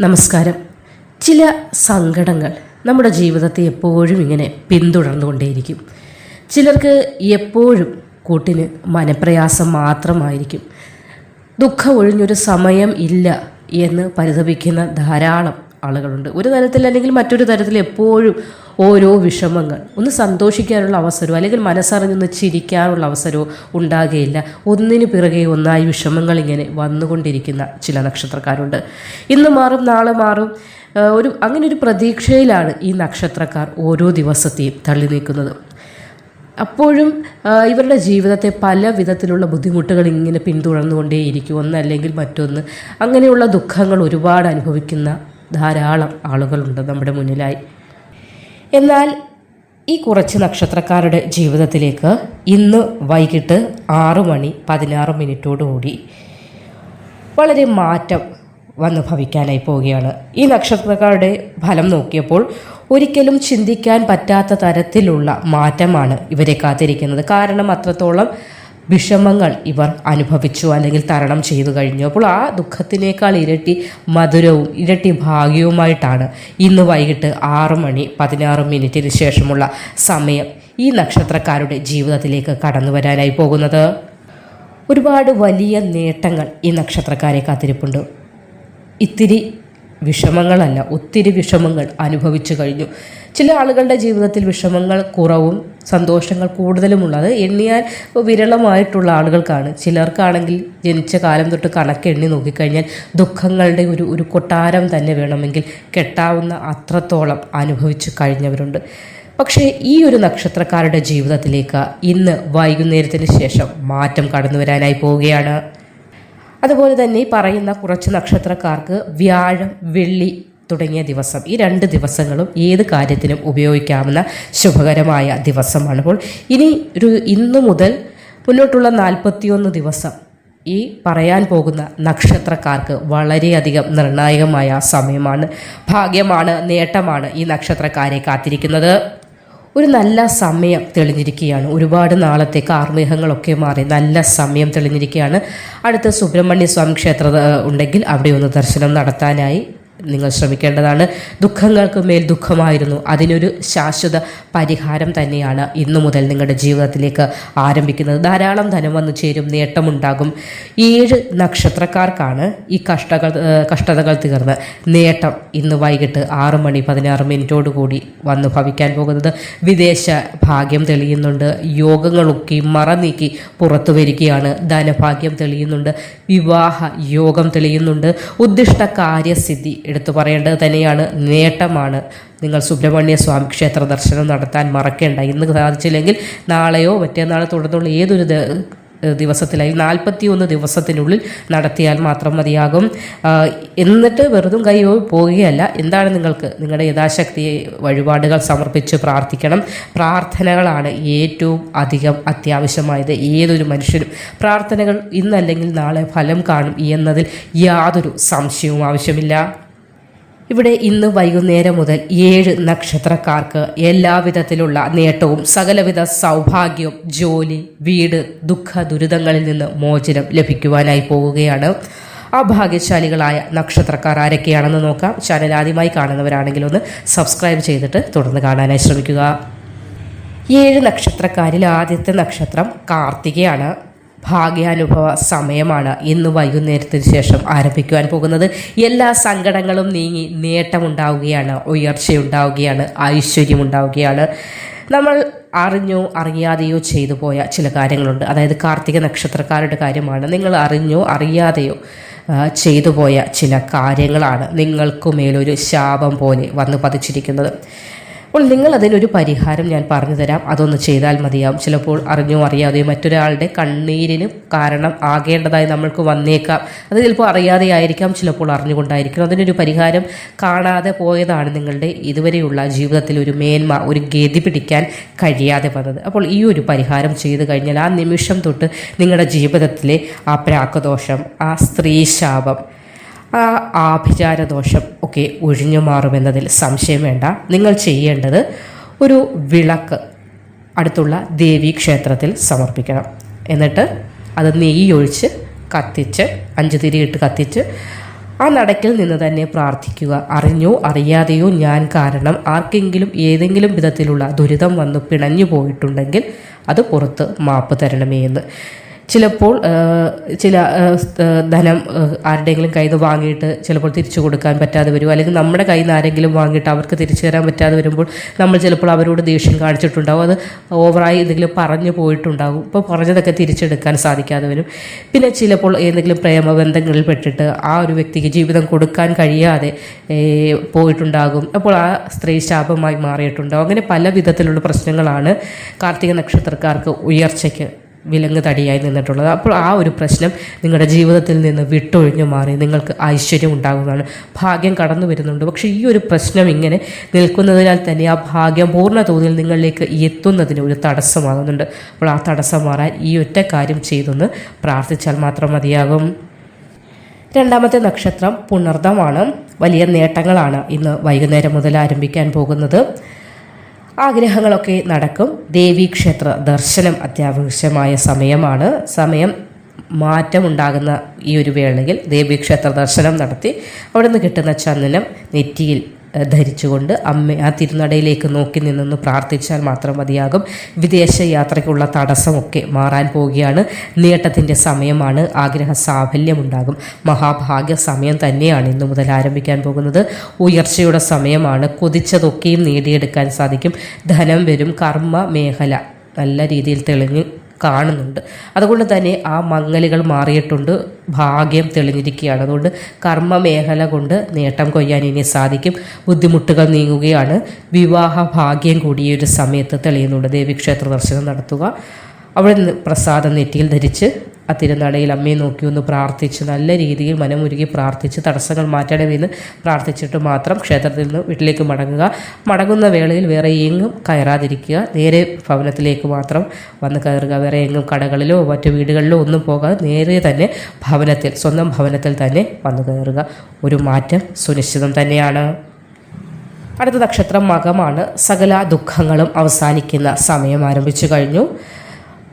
നമസ്കാരം. ചില സങ്കടങ്ങൾ നമ്മുടെ ജീവിതത്തെ എപ്പോഴും ഇങ്ങനെ പിന്തുടർന്നുകൊണ്ടേയിരിക്കും. ചിലർക്ക് എപ്പോഴും കൂട്ടിന് മനപ്രയാസം മാത്രമായിരിക്കും. ദുഃഖം ഒഴിഞ്ഞൊരു സമയം ഇല്ല എന്ന് പരിതപിക്കുന്ന ധാരാളം ആളുകളുണ്ട്. ഒരു തരത്തിൽ അല്ലെങ്കിൽ മറ്റൊരു തരത്തിൽ എപ്പോഴും ഓരോ വിഷമങ്ങൾ ഒന്ന് സന്തോഷിക്കാനുള്ള അവസരമോ അല്ലെങ്കിൽ മനസ്സറിഞ്ഞൊന്ന് ചിരിക്കാനുള്ള അവസരമോ ഉണ്ടാകുകയില്ല ഒന്നിന് പിറകെ ഒന്നായി വിഷമങ്ങൾ ഇങ്ങനെ വന്നുകൊണ്ടിരിക്കുന്ന ചില നക്ഷത്രക്കാരുണ്ട്. ഇന്ന് മാറും നാളെ മാറും. ഒരു അങ്ങനെ ഒരു പ്രതീക്ഷയിലാണ് ഈ നക്ഷത്രക്കാർ ഓരോ ദിവസത്തെയും തള്ളി നീക്കുന്നത്. അപ്പോഴും ഇവരുടെ ജീവിതത്തെ പല വിധത്തിലുള്ള ബുദ്ധിമുട്ടുകൾ ഇങ്ങനെ പിന്തുടർന്നുകൊണ്ടേയിരിക്കും. ഒന്നല്ലെങ്കിൽ മറ്റൊന്ന്. അങ്ങനെയുള്ള ദുഃഖങ്ങൾ ഒരുപാട് അനുഭവിക്കുന്ന ധാരാളം ആളുകളുണ്ട് നമ്മുടെ മുന്നിലായി. എന്നാൽ ഈ കുറച്ച് നക്ഷത്രക്കാരുടെ ജീവിതത്തിലേക്ക് ഇന്ന് വൈകിട്ട് ആറു മണി പതിനാറ് മിനിറ്റോടുകൂടി വളരെ മാറ്റം വന്നു ഭവിക്കാനായി പോവുകയാണ്. ഈ നക്ഷത്രക്കാരുടെ ഫലം നോക്കിയപ്പോൾ ഒരിക്കലും ചിന്തിക്കാൻ പറ്റാത്ത തരത്തിലുള്ള മാറ്റമാണ് ഇവരെ കാത്തിരിക്കുന്നത്. കാരണം അത്രത്തോളം വിഷമങ്ങൾ ഇവർ അനുഭവിച്ചു അല്ലെങ്കിൽ തരണം ചെയ്തു കഴിഞ്ഞു. അപ്പോൾ ആ ദുഃഖത്തിനേക്കാൾ ഇരട്ടി മധുരവും ഇരട്ടി ഭാഗ്യവുമായിട്ടാണ് ഇന്ന് വൈകിട്ട് ആറ് മണി പതിനാറ് മിനിറ്റിന് ശേഷമുള്ള സമയം ഈ നക്ഷത്രക്കാരുടെ ജീവിതത്തിലേക്ക് കടന്നു വരാനായി പോകുന്നത്. ഒരുപാട് വലിയ നേട്ടങ്ങൾ ഈ നക്ഷത്രക്കാരെ കാത്തിരിപ്പുണ്ട്. ഇത്തിരി വിഷമങ്ങളല്ല ഒത്തിരി വിഷമങ്ങൾ അനുഭവിച്ചു കഴിഞ്ഞു. ചില ആളുകളുടെ ജീവിതത്തിൽ വിഷമങ്ങൾ കുറവും സന്തോഷങ്ങൾ കൂടുതലുമുള്ളത് എണ്ണിയാൽ വിരളമായിട്ടുള്ള ആളുകൾക്കാണ്. ചിലർക്കാണെങ്കിൽ ജനിച്ച കാലം തൊട്ട് കണക്ക് എണ്ണി നോക്കിക്കഴിഞ്ഞാൽ ദുഃഖങ്ങളുടെ ഒരു ഒരു കൊട്ടാരം തന്നെ വേണമെങ്കിൽ കെട്ടാവുന്ന അത്രത്തോളം അനുഭവിച്ചു കഴിഞ്ഞവരുണ്ട്. പക്ഷേ ഈ ഒരു നക്ഷത്രക്കാരുടെ ജീവിതത്തിലേക്ക് ഇന്ന് വൈകുന്നേരത്തിന് ശേഷം മാറ്റം കടന്നു വരാനായി പോവുകയാണ്. അതുപോലെ തന്നെ ഈ പറയുന്ന കുറച്ച് നക്ഷത്രക്കാർക്ക് വ്യാഴം വെള്ളി തുടങ്ങിയ ദിവസം ഈ രണ്ട് ദിവസങ്ങളും ഏത് കാര്യത്തിനും ഉപയോഗിക്കാവുന്ന ശുഭകരമായ ദിവസമാണ്. അപ്പോൾ ഇനി ഒരു ഇന്ന് മുതൽ മുന്നോട്ടുള്ള നാൽപ്പത്തിയൊന്ന് ദിവസം ഈ പറയാൻ പോകുന്ന നക്ഷത്രക്കാർക്ക് വളരെയധികം നിർണായകമായ സമയമാണ് ഭാഗ്യമാണ് നേട്ടമാണ് ഈ നക്ഷത്രക്കാരെ കാത്തിരിക്കുന്നത്. ഒരു നല്ല സമയം തെളിഞ്ഞിരിക്കുകയാണ്. ഒരുപാട് നാളത്തെ കാർമേഹങ്ങളൊക്കെ മാറി നല്ല സമയം തെളിഞ്ഞിരിക്കുകയാണ്. അടുത്ത സുബ്രഹ്മണ്യ സ്വാമി ക്ഷേത്ര ഉണ്ടെങ്കിൽ അവിടെ ഒന്ന് ദർശനം നടത്താനായി. നിങ്ങൾ ശ്രമിക്കേണ്ടതാണ്. ദുഃഖങ്ങൾക്ക് മേൽ ദുഃഖമായിരുന്നു. അതിനൊരു ശാശ്വത പരിഹാരം തന്നെയാണ് ഇന്നു മുതൽ നിങ്ങളുടെ ജീവിതത്തിലേക്ക് ആരംഭിക്കുന്നത്. ധാരാളം ധനം വന്നു ചേരും നേട്ടമുണ്ടാകും. ഏഴ് നക്ഷത്രക്കാർക്കാണ് ഈ കഷ്ടകൾ കഷ്ടതകൾ തീർന്ന് നേട്ടം ഇന്ന് വൈകിട്ട് ആറ് മണി പതിനാറ് മിനിറ്റോടു കൂടി വന്നു ഭവിക്കാൻ പോകുന്നത്. വിദേശ ഭാഗ്യം തെളിയുന്നുണ്ട്. യോഗങ്ങളൊക്കെ മറ നീക്കി പുറത്തു വരികയാണ്. ധനഭാഗ്യം തെളിയുന്നുണ്ട്. വിവാഹ യോഗം തെളിയുന്നുണ്ട്. ഉദ്ദിഷ്ട കാര്യസിദ്ധി എടുത്തു പറയേണ്ടത് തന്നെയാണ്. നേട്ടമാണ്. നിങ്ങൾ സുബ്രഹ്മണ്യ സ്വാമി ക്ഷേത്ര ദർശനം നടത്താൻ മറക്കേണ്ട. ഇന്ന് സാധിച്ചില്ലെങ്കിൽ നാളെയോ മറ്റേന്നാളോ തുടർന്നുള്ള ഏതൊരു ദിവസത്തിലായി നാൽപ്പത്തി ഒന്ന് ദിവസത്തിനുള്ളിൽ നടത്തിയാൽ മാത്രം മതിയാകും. എന്നിട്ട് വെറുതും കൈയോ പോവുകയല്ല. എന്താണ് നിങ്ങൾക്ക് നിങ്ങളുടെ യഥാശക്തി വഴിപാടുകൾ സമർപ്പിച്ച് പ്രാർത്ഥിക്കണം. പ്രാർത്ഥനകളാണ് ഏറ്റവും അധികം അത്യാവശ്യമായത്. ഏതൊരു മനുഷ്യനും പ്രാർത്ഥനകൾ ഇന്നല്ലെങ്കിൽ നാളെ ഫലം കാണും എന്നതിൽ യാതൊരു സംശയവും ആവശ്യമില്ല. ഇവിടെ ഇന്ന് വൈകുന്നേരം മുതൽ ഏഴ് നക്ഷത്രക്കാർക്ക് എല്ലാവിധത്തിലുള്ള നേട്ടവും സകലവിധ സൗഭാഗ്യവും ജോലി വീട് ദുഃഖ ദുരിതങ്ങളിൽ നിന്ന് മോചനം ലഭിക്കുവാനായി പോവുകയാണ് ആ ഭാഗ്യശാലികളായ നക്ഷത്രക്കാർ ആരൊക്കെയാണെന്ന് നോക്കാം. ചാനൽ ആദ്യമായി കാണുന്നവരാണെങ്കിൽ ഒന്ന് സബ്സ്ക്രൈബ് ചെയ്തിട്ട് തുടർന്ന് കാണാനായി ശ്രമിക്കുക. ഏഴ് നക്ഷത്രക്കാരിൽ ആദ്യത്തെ നക്ഷത്രം കാർത്തികയാണ്. ഭാഗ്യാനുഭവ സമയമാണ് ഇന്ന് വൈകുന്നേരത്തിന് ശേഷം ആരംഭിക്കുവാൻ പോകുന്നത്. എല്ലാ സങ്കടങ്ങളും നീങ്ങി നേട്ടമുണ്ടാവുകയാണ് ഉയർച്ചയുണ്ടാവുകയാണ് ഐശ്വര്യമുണ്ടാവുകയാണ്. നമ്മൾ അറിഞ്ഞോ അറിയാതെയോ ചെയ്തു പോയ ചില കാര്യങ്ങളുണ്ട്. അതായത് കാർത്തിക നക്ഷത്രക്കാരുടെ കാര്യമാണ്. നിങ്ങൾ അറിഞ്ഞോ അറിയാതെയോ ചെയ്തു പോയ ചില കാര്യങ്ങളാണ് നിങ്ങൾക്ക് മേലൊരു ശാപം പോലെ വന്ന് പതിച്ചിരിക്കുന്നത്. അപ്പോൾ നിങ്ങൾ അതിനൊരു പരിഹാരം ഞാൻ പറഞ്ഞു തരാം അതൊന്ന് ചെയ്താൽ മതിയാവും. ചിലപ്പോൾ അറിഞ്ഞോ അറിയാതെയോ മറ്റൊരാളുടെ കണ്ണീരിന് കാരണം ആകേണ്ടതായി നമ്മൾക്ക് വന്നേക്കാം. അത് ചിലപ്പോൾ അറിയാതെ ആയിരിക്കാം ചിലപ്പോൾ അറിഞ്ഞുകൊണ്ടായിരിക്കണം അതിനൊരു പരിഹാരം കാണാതെ പോയതാണ് നിങ്ങളുടെ ഇതുവരെയുള്ള ജീവിതത്തിൽ ഒരു മേന്മ ഒരു ഗതി പിടിക്കാൻ കഴിയാതെ വന്നത്. അപ്പോൾ ഈ ഒരു പരിഹാരം ചെയ്തു കഴിഞ്ഞാൽ ആ നിമിഷം തൊട്ട് നിങ്ങളുടെ ജീവിതത്തിലെ ആ പ്രാക്കദോഷം ആ സ്ത്രീ ശാപം ആ ആഭിചാരദോഷം ഒക്കെ ഒഴിഞ്ഞു മാറുമെന്നതിൽ സംശയം വേണ്ട. നിങ്ങൾ ചെയ്യേണ്ടത് ഒരു വിളക്ക് അടുത്തുള്ള ദേവീക്ഷേത്രത്തിൽ സമർപ്പിക്കണം. എന്നിട്ട് അത് നെയ്യൊഴിച്ച് കത്തിച്ച് അഞ്ച് തിരിയിട്ട് കത്തിച്ച് ആ നടക്കിൽ നിന്ന് തന്നെ പ്രാർത്ഥിക്കുക. അറിഞ്ഞോ അറിയാതെയോ ഞാൻ കാരണം ആർക്കെങ്കിലും ഏതെങ്കിലും വിധത്തിലുള്ള ദുരിതം വന്ന് പിണഞ്ഞു പോയിട്ടുണ്ടെങ്കിൽ അത് പുറത്ത് മാപ്പ് തരണമേ എന്ന്. ചിലപ്പോൾ ചില ധനം ആരുടെയെങ്കിലും കയ്യിൽ നിന്ന് വാങ്ങിയിട്ട് ചിലപ്പോൾ തിരിച്ചു കൊടുക്കാൻ പറ്റാതെ വരും. അല്ലെങ്കിൽ നമ്മുടെ കയ്യിൽ നിന്ന് ആരെങ്കിലും വാങ്ങിയിട്ട് അവർക്ക് തിരിച്ചു തരാൻ പറ്റാതെ വരുമ്പോൾ നമ്മൾ ചിലപ്പോൾ അവരോട് ദേഷ്യം കാണിച്ചിട്ടുണ്ടാവും. അത് ഓവറായി എന്തെങ്കിലും പറഞ്ഞു പോയിട്ടുണ്ടാകും ഇപ്പോൾ പറഞ്ഞതൊക്കെ തിരിച്ചെടുക്കാൻ സാധിക്കാതെ വരും. പിന്നെ ചിലപ്പോൾ ഏതെങ്കിലും പ്രേമബന്ധങ്ങളിൽ പെട്ടിട്ട് ആ ഒരു വ്യക്തിക്ക് ജീവിതം കൊടുക്കാൻ കഴിയാതെ പോയിട്ടുണ്ടാകും. അപ്പോൾ ആ സ്ത്രീ ശാപമായി മാറിയിട്ടുണ്ടാകും അങ്ങനെ പല വിധത്തിലുള്ള പ്രശ്നങ്ങളാണ് കാർത്തിക നക്ഷത്രക്കാർക്ക് ഉയർച്ചയ്ക്ക് വിലങ്ങ് തടിയായി നിന്നിട്ടുള്ളത്. അപ്പോൾ ആ ഒരു പ്രശ്നം നിങ്ങളുടെ ജീവിതത്തിൽ നിന്ന് വിട്ടൊഴിഞ്ഞു മാറി. നിങ്ങൾക്ക് ഐശ്വര്യം ഉണ്ടാകുന്നതാണ്. ഭാഗ്യം കടന്നു വരുന്നുണ്ട്. പക്ഷേ ഈ ഒരു പ്രശ്നം ഇങ്ങനെ നിൽക്കുന്നതിനാൽ തന്നെ ആ ഭാഗ്യം പൂർണ തോതിൽ നിങ്ങളിലേക്ക് എത്തുന്നതിന് ഒരു തടസ്സമാകുന്നുണ്ട്. അപ്പോൾ ആ തടസ്സം മാറാൻ ഈ ഒറ്റ കാര്യം ചെയ്തൊന്ന് പ്രാർത്ഥിച്ചാൽ മാത്രം മതിയാകും. രണ്ടാമത്തെ നക്ഷത്രം പുണർദമാണ്. വലിയ നേട്ടങ്ങളാണ് ഇന്ന് വൈകുന്നേരം മുതൽ ആരംഭിക്കാൻ പോകുന്നത്. ആഗ്രഹങ്ങളൊക്കെ നടക്കും. ദേവീക്ഷേത്ര ദർശനം അത്യാവശ്യമായ സമയമാണ്. സമയം മാറ്റമുണ്ടാകുന്ന ഈ ഒരു വേളയിൽ ദേവീക്ഷേത്ര ദർശനം നടത്തി അവിടെ നിന്ന് കിട്ടുന്ന ചന്ദനം നെറ്റിയിൽ ധരിച്ചുകൊണ്ട് അമ്മ ആ തിരുനടയിലേക്ക് നോക്കി നിന്നൊന്ന് പ്രാർത്ഥിച്ചാൽ മാത്രം മതിയാകും. വിദേശ യാത്രയ്ക്കുള്ള തടസ്സമൊക്കെ മാറാൻ പോവുകയാണ്. നേട്ടത്തിന്റെ സമയമാണ്. ആഗ്രഹ സാഫല്യമുണ്ടാകും. മഹാഭാഗ്യ സമയം തന്നെയാണ് ഇന്നു മുതൽ ആരംഭിക്കാൻ പോകുന്നത്. ഉയർച്ചയുടെ സമയമാണ്. കൊതിച്ചതൊക്കെയും നേടിയെടുക്കാൻ സാധിക്കും. ധനം വരും. കർമ്മ മേഖല നല്ല രീതിയിൽ തെളിഞ്ഞ് കാണുന്നുണ്ട്. അതുകൊണ്ട് തന്നെ ആ മങ്ങലുകൾ മാറിയിട്ടുണ്ട്. ഭാഗ്യം തെളിഞ്ഞിരിക്കുകയാണ്. അതുകൊണ്ട് കർമ്മ മേഖല കൊണ്ട് നേട്ടം കൊയ്യാൻ ഇനി സാധിക്കും. ബുദ്ധിമുട്ടുകൾ നീങ്ങുകയാണ്. വിവാഹ ഭാഗ്യം കൂടി ഈ ഒരു സമയത്ത് തെളിയുന്നുണ്ട്. ദേവീക്ഷേത്ര ദർശനം നടത്തുക. അവിടെ പ്രസാദം നെറ്റിയിൽ ധരിച്ച് ആ തിരുനടയിൽ അമ്മയെ നോക്കി ഒന്ന് പ്രാർത്ഥിച്ച് നല്ല രീതിയിൽ മനമുരുകി പ്രാർത്ഥിച്ച് തടസ്സങ്ങൾ മാറ്റണമെന്ന് പ്രാർത്ഥിച്ചിട്ട് മാത്രം ക്ഷേത്രത്തിൽ നിന്ന് വീട്ടിലേക്ക് മടങ്ങുക. മടങ്ങുന്ന വേളയിൽ വേറെ എങ്ങും കയറാതിരിക്കുക. നേരെ ഭവനത്തിലേക്ക് മാത്രം വന്ന് കയറുക. വേറെ എങ്ങും കടകളിലോ മറ്റു വീടുകളിലോ ഒന്നും പോകാതെ നേരെ തന്നെ ഭവനത്തിൽ സ്വന്തം ഭവനത്തിൽ തന്നെ വന്നു കയറുക. ഒരു മാറ്റം സുനിശ്ചിതം തന്നെയാണ്. അടുത്ത നക്ഷത്രം മകമാണ്. സകല ദുഃഖങ്ങളും അവസാനിക്കുന്ന സമയം ആരംഭിച്ചു കഴിഞ്ഞു.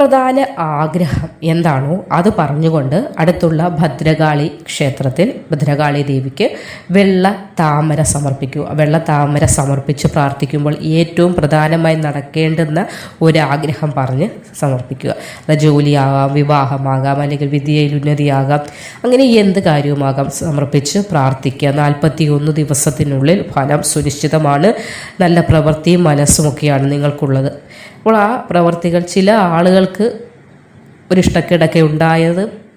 പ്രധാന ആഗ്രഹം എന്താണോ അത് പറഞ്ഞുകൊണ്ട് അടുത്തുള്ള ഭദ്രകാളി ക്ഷേത്രത്തിൽ ഭദ്രകാളി ദേവിക്ക് വെള്ള താമര സമർപ്പിക്കുക വെള്ള താമര സമർപ്പിച്ച് പ്രാർത്ഥിക്കുമ്പോൾ ഏറ്റവും പ്രധാനമായി നടക്കേണ്ടുന്ന ഒരാഗ്രഹം പറഞ്ഞ് സമർപ്പിക്കുക. അത് ജോലിയാകാം വിവാഹമാകാം അല്ലെങ്കിൽ വിദ്യയിൽ ഉന്നതിയാകാം അങ്ങനെ എന്ത് കാര്യവുമാകാം സമർപ്പിച്ച് പ്രാർത്ഥിക്കുക. നാൽപ്പത്തി ഒന്ന് ദിവസത്തിനുള്ളിൽ ഫലം സുനിശ്ചിതമാണ്. നല്ല പ്രവൃത്തിയും മനസ്സുമൊക്കെയാണ് നിങ്ങൾക്കുള്ളത്. അപ്പോൾ ആ പ്രവർത്തികൾ ചില ആളുകൾക്ക് ഒരു ഇഷ്ടക്കേടൊക്കെ ഉണ്ടായത്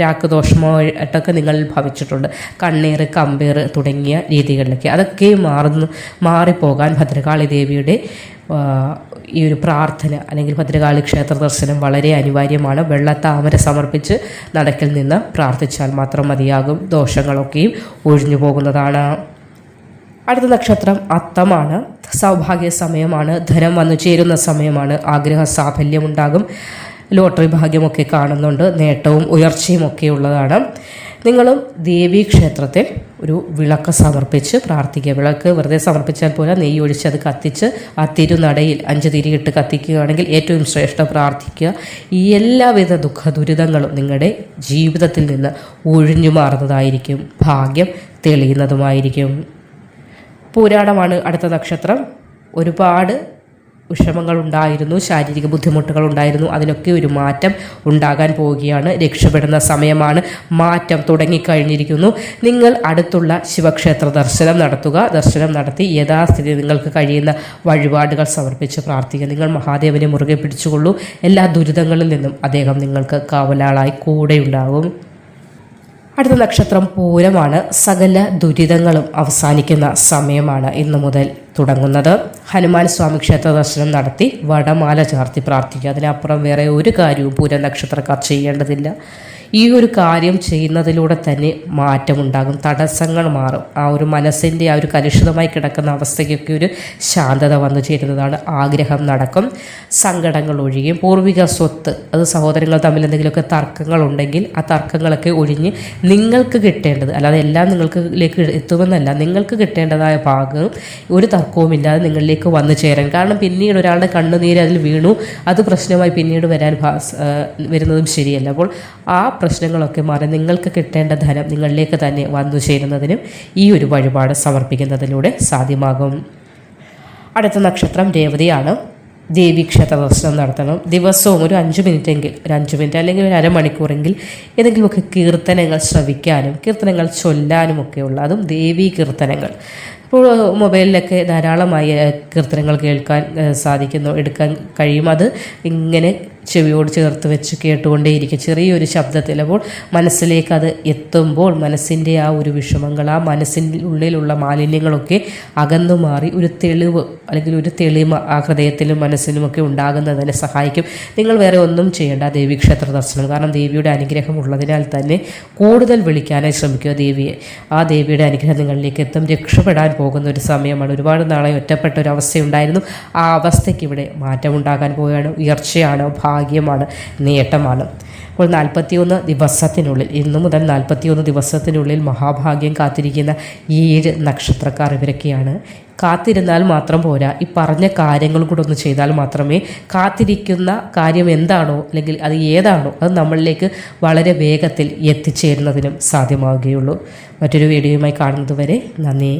രാക്ക് ദോഷമോ ആയിട്ടൊക്കെ നിങ്ങൾ ഭവിച്ചിട്ടുണ്ട്. കണ്ണീർ കമ്പീർ തുടങ്ങിയ രീതികളിലൊക്കെ. അതൊക്കെ മാറുന്നു മാറിപ്പോകാൻ ഭദ്രകാളി ദേവിയുടെ ഈ ഒരു പ്രാർത്ഥന അല്ലെങ്കിൽ ഭദ്രകാളി ക്ഷേത്ര ദർശനം വളരെ അനിവാര്യമാണ്. വെള്ളത്താമര താമര സമർപ്പിച്ച് നടക്കിൽ നിന്ന് പ്രാർത്ഥിച്ചാൽ മാത്രം മതിയാകും. ദോഷങ്ങളൊക്കെയും ഒഴിഞ്ഞു പോകുന്നതാണ്. അടുത്ത നക്ഷത്രം അത്തമാണ്. സൗഭാഗ്യ സമയമാണ്. ധനം വന്നു ചേരുന്ന സമയമാണ്. ആഗ്രഹ സാഫല്യമുണ്ടാകും. ലോട്ടറി ഭാഗ്യമൊക്കെ കാണുന്നുണ്ട്. നേട്ടവും ഉയർച്ചയും ഒക്കെ ഉള്ളതാണ്. നിങ്ങളും ദേവീ ക്ഷേത്രത്തിൽ ഒരു വിളക്ക് സമർപ്പിച്ച് പ്രാർത്ഥിക്കുക. വിളക്ക് വെറുതെ സമർപ്പിച്ചാൽ പോലെ നെയ്യ് ഒഴിച്ച് അത് കത്തിച്ച് ആ തിരുനടയിൽ അഞ്ച് തിരിയിട്ട് കത്തിക്കുകയാണെങ്കിൽ ഏറ്റവും ശ്രേഷ്ഠ പ്രാർത്ഥിക്കുക. ഈ എല്ലാവിധ ദുഃഖ ദുരിതങ്ങളും നിങ്ങളുടെ ജീവിതത്തിൽ നിന്ന് ഒഴിഞ്ഞു മാറുന്നതായിരിക്കും. ഭാഗ്യം തെളിയുന്നതുമായിരിക്കും. പൂരാടമാണ് അടുത്ത നക്ഷത്രം. ഒരുപാട് വിഷമങ്ങൾ ഉണ്ടായിരുന്നു ശാരീരിക ബുദ്ധിമുട്ടുകൾ ഉണ്ടായിരുന്നു. അതിനൊക്കെ ഒരു മാറ്റം ഉണ്ടാകാൻ പോവുകയാണ്. രക്ഷപ്പെടുന്ന സമയമാണ് മാറ്റം തുടങ്ങിക്കഴിഞ്ഞിരിക്കുന്നു. നിങ്ങൾ അടുത്തുള്ള ശിവക്ഷേത്ര ദർശനം നടത്തുക. ദർശനം നടത്തി യഥാസ്ഥിതി നിങ്ങൾക്ക് കഴിയുന്ന വഴിപാടുകൾ സമർപ്പിച്ച് പ്രാർത്ഥിക്കുക. നിങ്ങൾ മഹാദേവനെ മുറുകെ പിടിച്ചുകൊള്ളൂ. എല്ലാ ദുരിതങ്ങളിൽ നിന്നും അദ്ദേഹം നിങ്ങൾക്ക് കാവലാളായി കൂടെയുണ്ടാകും. അടുത്ത നക്ഷത്രം പൂരമാണ്. സകല ദുരിതങ്ങളും അവസാനിക്കുന്ന സമയമാണ് ഇന്നു മുതൽ തുടങ്ങുന്നത്. ഹനുമാൻ സ്വാമി ക്ഷേത്ര ദർശനം നടത്തി വടമാല ചാർത്തി പ്രാർത്ഥിക്കുക. അതിനപ്പുറം വേറെ ഒരു കാര്യവും പൂര നക്ഷത്രക്കാർ ചെയ്യേണ്ടതില്ല. ഈ ഒരു കാര്യം ചെയ്യുന്നതിലൂടെ തന്നെ മാറ്റമുണ്ടാകും. തടസ്സങ്ങൾ മാറും. ആ ഒരു മനസ്സിന്റെ ആ ഒരു കലുഷിതമായി കിടക്കുന്ന അവസ്ഥയ്ക്കൊക്കെ ഒരു ശാന്തത വന്നു ചേരുന്നതാണ്. ആഗ്രഹം നടക്കും. സങ്കടങ്ങൾ ഒഴിയും. പൂർവിക സ്വത്ത് അത് സഹോദരങ്ങൾ തമ്മിൽ എന്തെങ്കിലുമൊക്കെ തർക്കങ്ങളുണ്ടെങ്കിൽ ആ തർക്കങ്ങളൊക്കെ ഒഴിഞ്ഞ് നിങ്ങൾക്ക് കിട്ടേണ്ടത് അല്ലാതെ എല്ലാം നിങ്ങൾക്കിലേക്ക് എത്തുമെന്നല്ല നിങ്ങൾക്ക് കിട്ടേണ്ടതായ ഭാഗം ഒരു തർക്കവുമില്ലാതെ നിങ്ങളിലേക്ക് വന്നു ചേരാൻ. കാരണം പിന്നീട് ഒരാളുടെ കണ്ണുനീര് അതിൽ വീണു. അത് പ്രശ്നമായി പിന്നീട് വരാൻ വരുന്നതും ശരിയല്ല. അപ്പോൾ ആ പ്രശ്നങ്ങളൊക്കെ മാറി നിങ്ങൾക്ക് കിട്ടേണ്ട ധനം നിങ്ങളിലേക്ക് തന്നെ വന്നു ചേരുന്നതിനും ഈ ഒരു വഴിപാട് സമർപ്പിക്കുന്നതിലൂടെ സാധ്യമാകും. അടുത്ത നക്ഷത്രം രേവതിയാണ്. ദേവീക്ഷേത്ര ദർശനം നടത്തണം. ദിവസവും ഒരു അഞ്ച് മിനിറ്റെങ്കിൽ ഒരു അഞ്ച് മിനിറ്റ് അല്ലെങ്കിൽ ഒരു അരമണിക്കൂറെങ്കിൽ ഏതെങ്കിലുമൊക്കെ കീർത്തനങ്ങൾ ശ്രവിക്കാനും കീർത്തനങ്ങൾ ചൊല്ലാനും ഒക്കെയുള്ള അതും ദേവീ കീർത്തനങ്ങൾ. ഇപ്പോൾ മൊബൈലിലൊക്കെ ധാരാളമായി കീർത്തനങ്ങൾ കേൾക്കാൻ സാധിക്കുന്നു എടുക്കാൻ കഴിയും. അത് ഇങ്ങനെ ചെവിയോട് ചേർത്ത് വെച്ച് കേട്ടുകൊണ്ടേയിരിക്കും. ചെറിയൊരു ശബ്ദത്തിൽ അപ്പോൾ മനസ്സിലേക്ക് അത് എത്തുമ്പോൾ മനസ്സിന്റെ ആ ഒരു വിഷമങ്ങൾ ആ മനസ്സിന്റെ ഉള്ളിലുള്ള മാലിന്യങ്ങളൊക്കെ അകന്നു മാറി ഒരു തെളിവ് അല്ലെങ്കിൽ ഒരു തെളിമ ആ ഹൃദയത്തിലും മനസ്സിലുമൊക്കെ ഉണ്ടാകുന്നതിനെ സഹായിക്കും. നിങ്ങൾ വേറെ ഒന്നും ചെയ്യേണ്ട ദേവീക്ഷേത്ര ദർശനം. കാരണം ദേവിയുടെ അനുഗ്രഹം ഉള്ളതിനാൽ തന്നെ കൂടുതൽ വിളിക്കാനായി ശ്രമിക്കുക ദേവിയെ. ആ ദേവിയുടെ അനുഗ്രഹം നിങ്ങളിലേക്ക് എത്തും. രക്ഷപ്പെടാൻ പോകുന്ന ഒരു സമയമാണ്. ഒരുപാട് നാളെ ഒറ്റപ്പെട്ട ഒരു അവസ്ഥയുണ്ടായിരുന്നു. ആ അവസ്ഥയ്ക്ക് ഇവിടെ മാറ്റമുണ്ടാകാൻ പോവുകയാണ്. ഉയർച്ചയാണ് ഭാഗ്യമാണ് നേട്ടമാണ്. അപ്പോൾ നാൽപ്പത്തിയൊന്ന് ദിവസത്തിനുള്ളിൽ ഇന്നു മുതൽ നാൽപ്പത്തിയൊന്ന് ദിവസത്തിനുള്ളിൽ മഹാഭാഗ്യം കാത്തിരിക്കുന്ന ഏഴ് നക്ഷത്രക്കാർ ഇവരൊക്കെയാണ്. കാത്തിരുന്നാൽ മാത്രം പോരാ. ഈ പറഞ്ഞ കാര്യങ്ങൾ കൂടെ ഒന്ന് ചെയ്താൽ മാത്രമേ കാത്തിരിക്കുന്ന കാര്യം എന്താണോ അല്ലെങ്കിൽ അത് ഏതാണോ അത് നമ്മളിലേക്ക് വളരെ വേഗത്തിൽ എത്തിച്ചേരുന്നതിനും സാധ്യമാവുകയുള്ളൂ. മറ്റൊരു വീഡിയോയുമായി കാണുന്നതുവരെ നന്ദി.